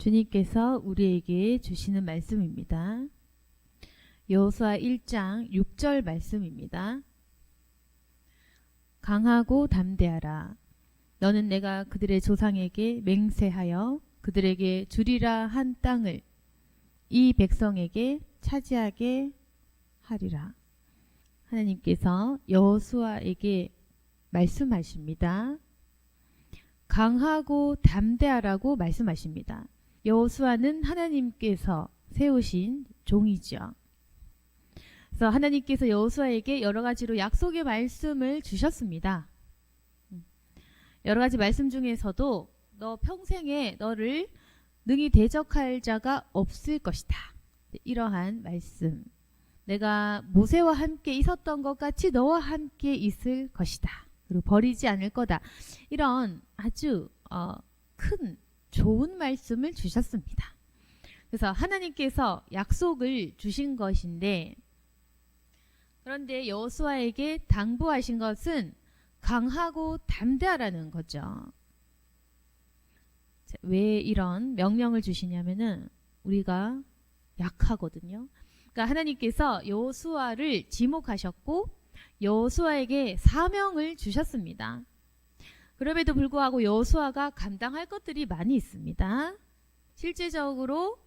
주님께서 우리에게 주시는 말씀입니다. 여호수아 1장 6절 말씀입니다. 강하고 담대하라. 너는 내가 그들의 조상에게 맹세하여 그들에게 주리라 한 땅을 이 백성에게 차지하게 하리라. 하나님께서 여호수아에게 말씀하십니다. 강하고 담대하라고 말씀하십니다. 여호수아는 하나님께서 세우신 종이죠. 그래서 하나님께서 여호수아에게 여러 가지로 약속의 말씀을 주셨습니다. 음. 여러 가지 말씀 중에서도 너 평생에 너를 능히 대적할 자가 없을 것이다. 이러한 말씀. 내가 모세와 함께 있었던 것 같이 너와 함께 있을 것이다. 그리고 버리지 않을 거다. 이런 아주 어, 큰 좋은 말씀을 주셨습니다. 그래서 하나님께서 약속을 주신 것인데 그런데 여호수아에게 당부하신 것은 강하고 담대하라는 거죠. 자, 왜 이런 명령을 주시냐면은 우리가 약하거든요. 그러니까 하나님께서 여호수아를 지목하셨고 여호수아에게 사명을 주셨습니다. 그럼에도 불구하고 여호수아가 감당할 것들이 많이 있습니다. 실제적으로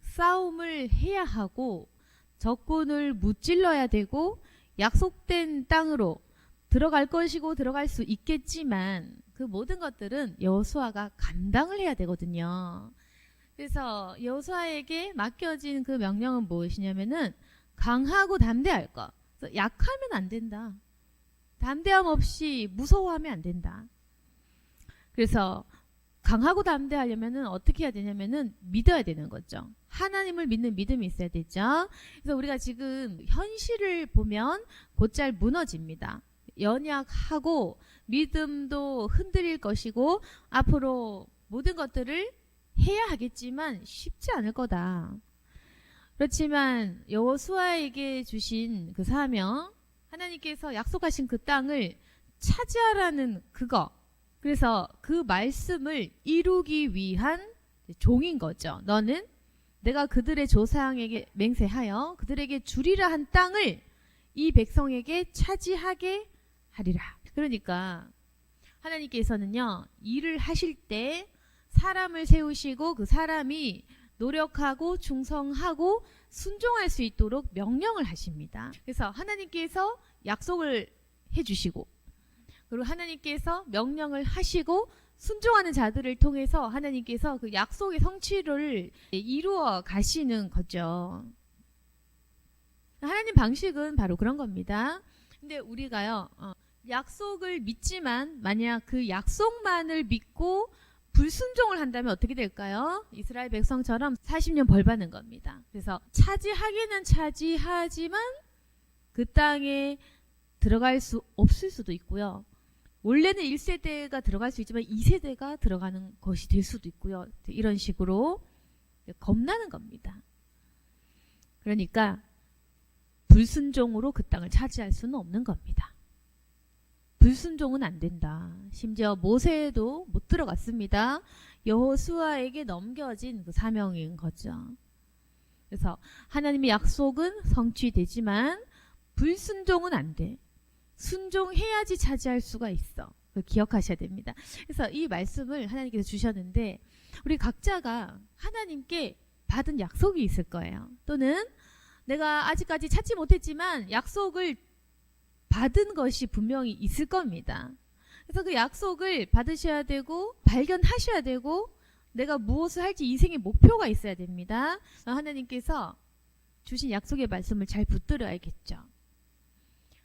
싸움을 해야 하고 적군을 무찔러야 되고 약속된 땅으로 들어갈 것이고 들어갈 수 있겠지만 그 모든 것들은 여호수아가 감당을 해야 되거든요. 그래서 여호수아에게 맡겨진 그 명령은 무엇이냐면은 강하고 담대할 것. 약하면 안 된다. 담대함 없이 무서워하면 안 된다. 그래서 강하고 담대하려면은 어떻게 해야 되냐면은 믿어야 되는 거죠. 하나님을 믿는 믿음이 있어야 되죠. 그래서 우리가 지금 현실을 보면 곧잘 무너집니다. 연약하고 믿음도 흔들릴 것이고 앞으로 모든 것들을 해야 하겠지만 쉽지 않을 거다. 그렇지만 여호수아에게 주신 그 사명 하나님께서 약속하신 그 땅을 차지하라는 그거 그래서 그 말씀을 이루기 위한 종인 거죠. 너는 내가 그들의 조상에게 맹세하여 그들에게 주리라 한 땅을 이 백성에게 차지하게 하리라. 그러니까 하나님께서는요, 일을 하실 때 사람을 세우시고 그 사람이 노력하고 충성하고 순종할 수 있도록 명령을 하십니다. 그래서 하나님께서 약속을 해주시고 그리고 하나님께서 명령을 하시고 순종하는 자들을 통해서 하나님께서 그 약속의 성취를 이루어 가시는 거죠. 하나님 방식은 바로 그런 겁니다. 근데 우리가요, 어, 약속을 믿지만 만약 그 약속만을 믿고 불순종을 한다면 어떻게 될까요? 이스라엘 백성처럼 40년 벌 받는 겁니다. 그래서 차지하기는 차지하지만 그 땅에 들어갈 수 없을 수도 있고요. 원래는 1세대가 들어갈 수 있지만 2세대가 들어가는 것이 될 수도 있고요. 이런 식으로 겁나는 겁니다. 그러니까 불순종으로 그 땅을 차지할 수는 없는 겁니다. 불순종은 안 된다. 심지어 모세도 못 들어갔습니다. 여호수아에게 넘겨진 그 사명인 거죠. 그래서 하나님의 약속은 성취되지만 불순종은 안 돼. 순종해야지 차지할 수가 있어. 기억하셔야 됩니다. 그래서 이 말씀을 하나님께서 주셨는데 우리 각자가 하나님께 받은 약속이 있을 거예요. 또는 내가 아직까지 찾지 못했지만 약속을 받은 것이 분명히 있을 겁니다. 그래서 그 약속을 받으셔야 되고 발견하셔야 되고 내가 무엇을 할지 인생의 목표가 있어야 됩니다. 하나님께서 주신 약속의 말씀을 잘 붙들어야겠죠.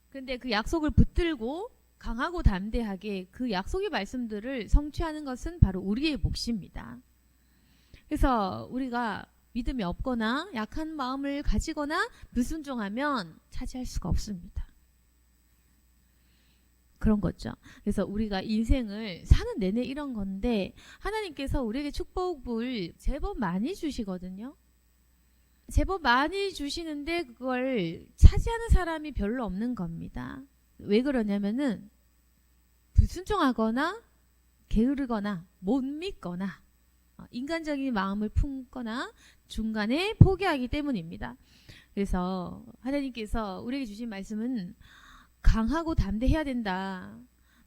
근데 그 약속을 붙들고 강하고 담대하게 그 약속의 말씀들을 성취하는 것은 바로 우리의 몫입니다. 그래서 우리가 믿음이 없거나 약한 마음을 가지거나 불순종하면 차지할 수가 없습니다. 그런 거죠. 그래서 우리가 인생을 사는 내내 이런 건데 하나님께서 우리에게 축복을 제법 많이 주시거든요. 제법 많이 주시는데 그걸 차지하는 사람이 별로 없는 겁니다. 왜 그러냐면은 불순종하거나 게으르거나 못 믿거나 어, 인간적인 마음을 품거나 중간에 포기하기 때문입니다. 그래서 하나님께서 우리에게 주신 말씀은 강하고 담대해야 된다.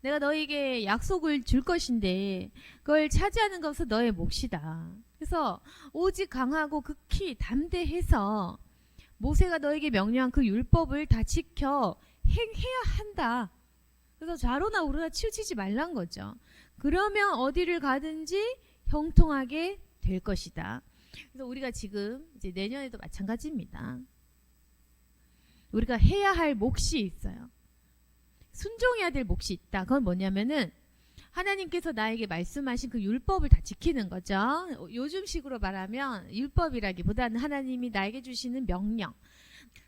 내가 너에게 약속을 줄 것인데 그걸 차지하는 것은 너의 몫이다. 그래서 오직 강하고 극히 담대해서 모세가 너에게 명령한 그 율법을 다 지켜 행해야 한다. 그래서 좌로나 우로나 치우치지 말란 거죠. 그러면 어디를 가든지 형통하게 될 것이다. 그래서 우리가 지금 이제 내년에도 마찬가지입니다. 우리가 해야 할 몫이 있어요. 순종해야 될 몫이 있다. 그건 뭐냐면은 하나님께서 나에게 말씀하신 그 율법을 다 지키는 거죠. 요즘식으로 말하면 율법이라기보다는 하나님이 나에게 주시는 명령,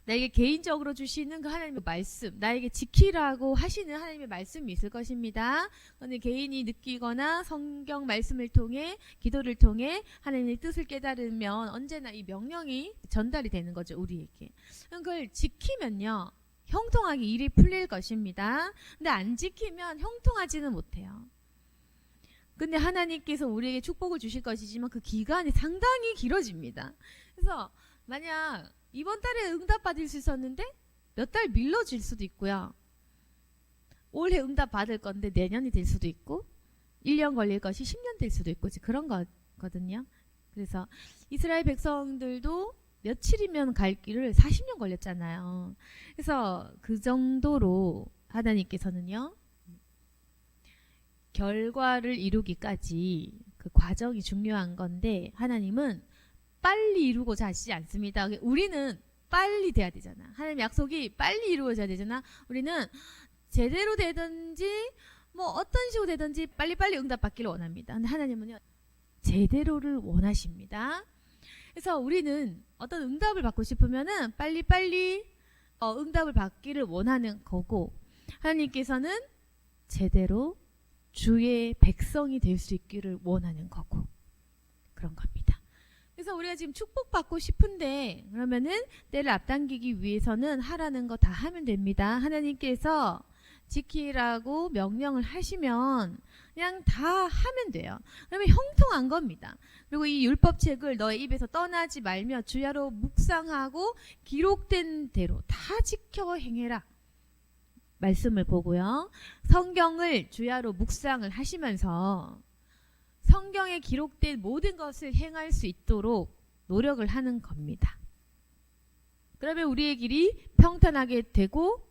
나에게 개인적으로 주시는 그 하나님의 말씀, 나에게 지키라고 하시는 하나님의 말씀이 있을 것입니다. 그런데 개인이 느끼거나 성경 말씀을 통해 기도를 통해 하나님의 뜻을 깨달으면 언제나 이 명령이 전달이 되는 거죠, 우리에게. 그걸 지키면요. 형통하게 일이 풀릴 것입니다. 근데 안 지키면 형통하지는 못해요. 근데 하나님께서 우리에게 축복을 주실 것이지만 그 기간이 상당히 길어집니다. 그래서 만약 이번 달에 응답 받을 수 있었는데 몇 달 밀려질 수도 있고요. 올해 응답 받을 건데 내년이 될 수도 있고 1년 걸릴 것이 10년 될 수도 있고 그런 거거든요. 그래서 이스라엘 백성들도 며칠이면 갈 길을 40년 걸렸잖아요. 그래서 그 정도로 하나님께서는요. 결과를 이루기까지 그 과정이 중요한 건데 하나님은 빨리 이루고자 하시지 않습니다. 우리는 빨리 돼야 되잖아. 하나님 약속이 빨리 이루어져야 되잖아. 우리는 제대로 되든지 뭐 어떤 식으로 되든지 빨리빨리 응답받기를 원합니다. 근데 하나님은요. 제대로를 원하십니다. 그래서 우리는 어떤 응답을 받고 싶으면은 빨리빨리 어, 응답을 받기를 원하는 거고 하나님께서는 제대로 주의 백성이 될 수 있기를 원하는 거고 그런 겁니다. 그래서 우리가 지금 축복받고 싶은데 그러면은 때를 앞당기기 위해서는 하라는 거 다 하면 됩니다. 하나님께서 지키라고 명령을 하시면 그냥 다 하면 돼요. 그러면 형통한 겁니다. 그리고 이 율법책을 너의 입에서 떠나지 말며 주야로 묵상하고 기록된 대로 다 지켜 행해라. 말씀을 보고요. 성경을 주야로 묵상을 하시면서 성경에 기록된 모든 것을 행할 수 있도록 노력을 하는 겁니다. 그러면 우리의 길이 평탄하게 되고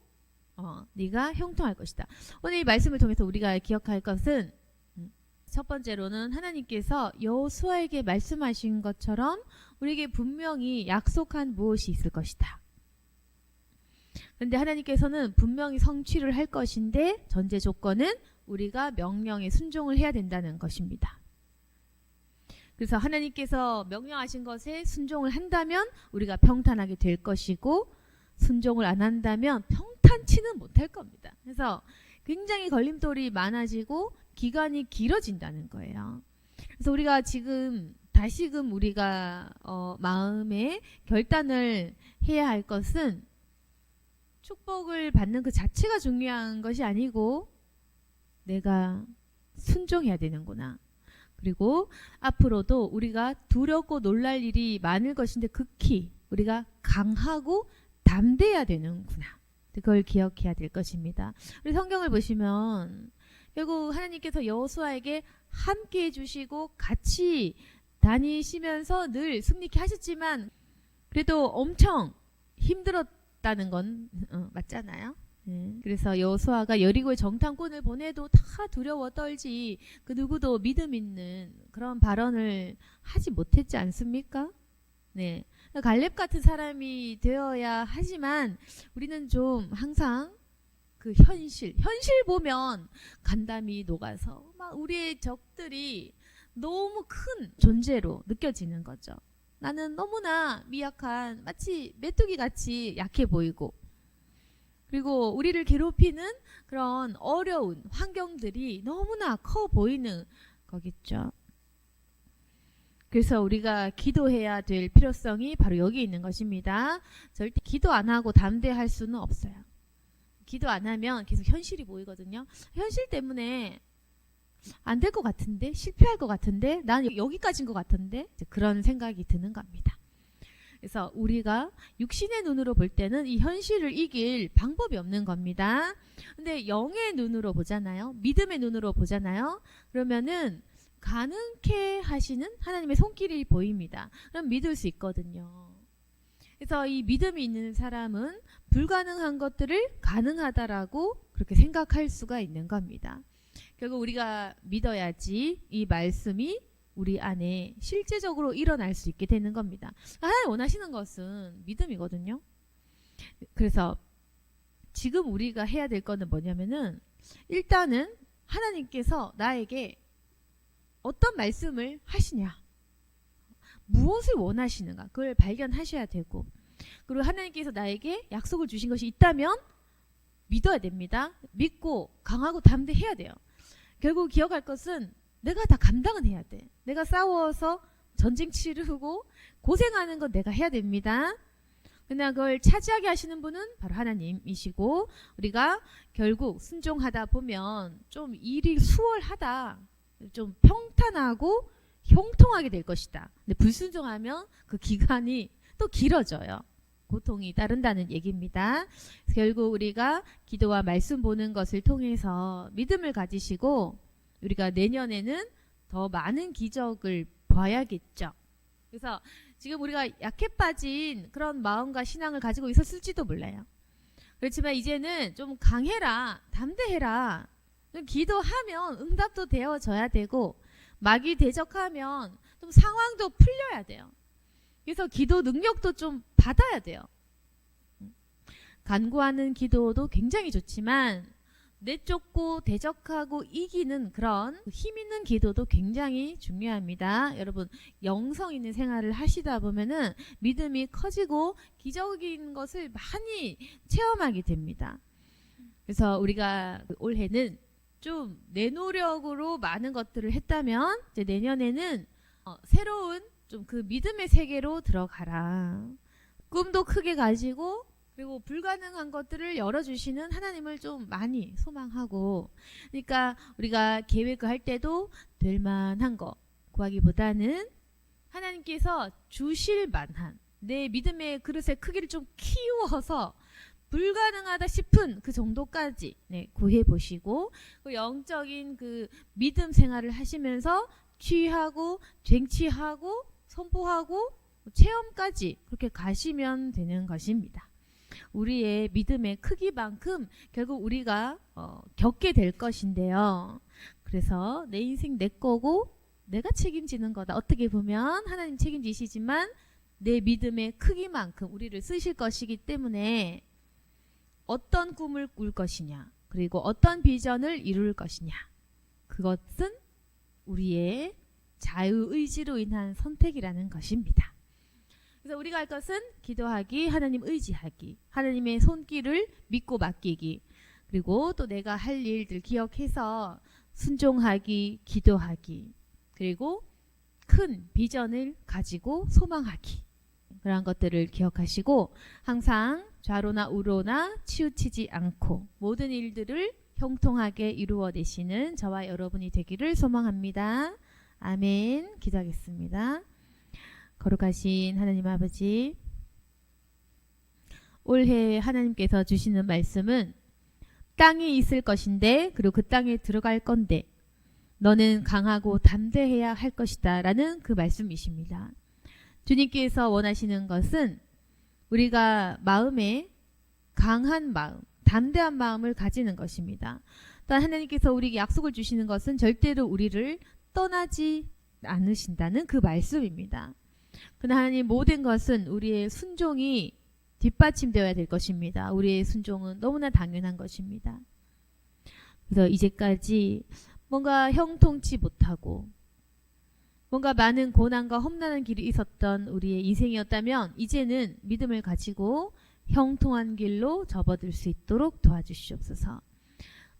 어, 네가 형통할 것이다. 오늘 이 말씀을 통해서 우리가 기억할 것은 음, 첫 번째로는 하나님께서 여호수아에게 말씀하신 것처럼 우리에게 분명히 약속한 무엇이 있을 것이다. 그런데 하나님께서는 분명히 성취를 할 것인데 전제 조건은 우리가 명령에 순종을 해야 된다는 것입니다. 그래서 하나님께서 명령하신 것에 순종을 한다면 우리가 평탄하게 될 것이고 순종을 안 한다면 평 탄치는 못할 겁니다. 그래서 굉장히 걸림돌이 많아지고 기간이 길어진다는 거예요. 그래서 우리가 지금 다시금 우리가 어, 마음에 결단을 해야 할 것은 축복을 받는 그 자체가 중요한 것이 아니고 내가 순종해야 되는구나. 그리고 앞으로도 우리가 두렵고 놀랄 일이 많을 것인데 극히 우리가 강하고 담대해야 되는구나. 그걸 기억해야 될 것입니다. 우리 성경을 보시면 결국 하나님께서 여호수아에게 함께 해주시고 같이 다니시면서 늘 승리케 하셨지만 그래도 엄청 힘들었다는 건 어, 맞잖아요. 네. 그래서 여호수아가 여리고의 정탐꾼을 보내도 다 두려워 떨지 그 누구도 믿음 있는 그런 발언을 하지 못했지 않습니까? 네. 갈렙 같은 사람이 되어야 하지만 우리는 좀 항상 그 현실, 현실 보면 간담이 녹아서 막 우리의 적들이 너무 큰 존재로 느껴지는 거죠. 나는 너무나 미약한 마치 메뚜기 같이 약해 보이고 그리고 우리를 괴롭히는 그런 어려운 환경들이 너무나 커 보이는 거겠죠. 그래서 우리가 기도해야 될 필요성이 바로 여기 있는 것입니다. 절대 기도 안 하고 담대할 수는 없어요. 기도 안 하면 계속 현실이 보이거든요. 현실 때문에 안 될 것 같은데 실패할 것 같은데 난 여기까지인 것 같은데 그런 생각이 드는 겁니다. 그래서 우리가 육신의 눈으로 볼 때는 이 현실을 이길 방법이 없는 겁니다. 근데 영의 눈으로 보잖아요. 믿음의 눈으로 보잖아요. 그러면은 가능케 하시는 하나님의 손길이 보입니다. 그럼 믿을 수 있거든요. 그래서 이 믿음이 있는 사람은 불가능한 것들을 가능하다라고 그렇게 생각할 수가 있는 겁니다. 결국 우리가 믿어야지 이 말씀이 우리 안에 실제적으로 일어날 수 있게 되는 겁니다. 하나님 원하시는 것은 믿음이거든요. 그래서 지금 우리가 해야 될 거는 뭐냐면은 일단은 하나님께서 나에게 어떤 말씀을 하시냐, 무엇을 원하시는가, 그걸 발견하셔야 되고, 그리고 하나님께서 나에게 약속을 주신 것이 있다면 믿어야 됩니다. 믿고 강하고 담대해야 돼요. 결국 기억할 것은 내가 다 감당은 해야 돼. 내가 싸워서 전쟁 치르고 고생하는 건 내가 해야 됩니다. 그냥 그걸 차지하게 하시는 분은 바로 하나님이시고 우리가 결국 순종하다 보면 좀 일이 수월하다. 좀 평탄하고 형통하게 될 것이다. 근데 불순종하면 그 기간이 또 길어져요. 고통이 따른다는 얘기입니다. 결국 우리가 기도와 말씀 보는 것을 통해서 믿음을 가지시고 우리가 내년에는 더 많은 기적을 봐야겠죠. 그래서 지금 우리가 약해 빠진 그런 마음과 신앙을 가지고 있었을지도 몰라요. 그렇지만 이제는 좀 강해라, 담대해라. 좀 기도하면 응답도 되어져야 되고 마귀 대적하면 좀 상황도 풀려야 돼요. 그래서 기도 능력도 좀 받아야 돼요. 간구하는 기도도 굉장히 좋지만 내쫓고 대적하고 이기는 그런 힘 있는 기도도 굉장히 중요합니다. 여러분 영성 있는 생활을 하시다 보면은 믿음이 커지고 기적인 것을 많이 체험하게 됩니다. 그래서 우리가 올해는 좀 내 노력으로 많은 것들을 했다면 이제 내년에는 어, 새로운 좀 그 믿음의 세계로 들어가라. 꿈도 크게 가지고 그리고 불가능한 것들을 열어주시는 하나님을 좀 많이 소망하고 그러니까 우리가 계획을 할 때도 될 만한 거 구하기보다는 하나님께서 주실 만한 내 믿음의 그릇의 크기를 좀 키워서 불가능하다 싶은 그 정도까지 네, 구해 보시고 그 영적인 그 믿음 생활을 하시면서 취하고 쟁취하고 선포하고 체험까지 그렇게 가시면 되는 것입니다. 우리의 믿음의 크기만큼 결국 우리가 어, 겪게 될 것인데요. 그래서 내 인생 내 거고 내가 책임지는 거다. 어떻게 보면 하나님 책임지시지만 내 믿음의 크기만큼 우리를 쓰실 것이기 때문에 어떤 꿈을 꿀 것이냐, 그리고 어떤 비전을 이룰 것이냐, 그것은 우리의 자유의지로 인한 선택이라는 것입니다. 그래서 우리가 할 것은 기도하기, 하나님 의지하기, 하나님의 손길을 믿고 맡기기, 그리고 또 내가 할 일들 기억해서 순종하기, 기도하기, 그리고 큰 비전을 가지고 소망하기. 그러한 것들을 기억하시고 항상 좌로나 우로나 치우치지 않고 모든 일들을 형통하게 이루어내시는 저와 여러분이 되기를 소망합니다. 아멘. 기도하겠습니다. 거룩하신 하나님 아버지, 올해 하나님께서 주시는 말씀은 땅이 있을 것인데, 그리고 그 땅에 들어갈 건데, 너는 강하고 담대해야 할 것이다. 라는 그 말씀이십니다. 주님께서 원하시는 것은 우리가 마음에 강한 마음, 담대한 마음을 가지는 것입니다. 또한 하나님께서 우리에게 약속을 주시는 것은 절대로 우리를 떠나지 않으신다는 그 말씀입니다. 그러나 하나님 모든 것은 우리의 순종이 뒷받침되어야 될 것입니다. 우리의 순종은 너무나 당연한 것입니다. 그래서 이제까지 뭔가 형통치 못하고 뭔가 많은 고난과 험난한 길이 있었던 우리의 인생이었다면 이제는 믿음을 가지고 형통한 길로 접어들 수 있도록 도와주시옵소서.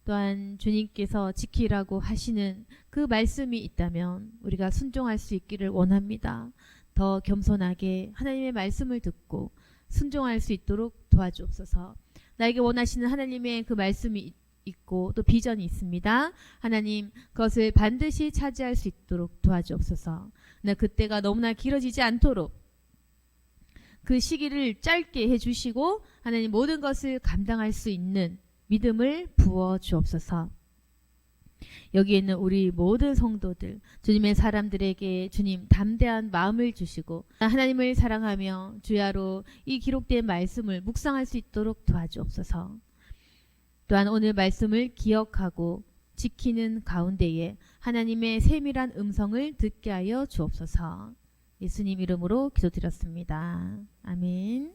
또한 주님께서 지키라고 하시는 그 말씀이 있다면 우리가 순종할 수 있기를 원합니다. 더 겸손하게 하나님의 말씀을 듣고 순종할 수 있도록 도와주옵소서. 나에게 원하시는 하나님의 그 말씀이 있고 또 비전이 있습니다. 하나님 그것을 반드시 차지할 수 있도록 도와주옵소서. 나 그때가 너무나 길어지지 않도록 그 시기를 짧게 해주시고 하나님 모든 것을 감당할 수 있는 믿음을 부어 주옵소서. 여기 있는 우리 모든 성도들, 주님의 사람들에게 주님 담대한 마음을 주시고 하나님을 사랑하며 주야로 이 기록된 말씀을 묵상할 수 있도록 도와주옵소서. 또한 오늘 말씀을 기억하고 지키는 가운데에 하나님의 세밀한 음성을 듣게 하여 주옵소서. 예수님 이름으로 기도드렸습니다. 아멘.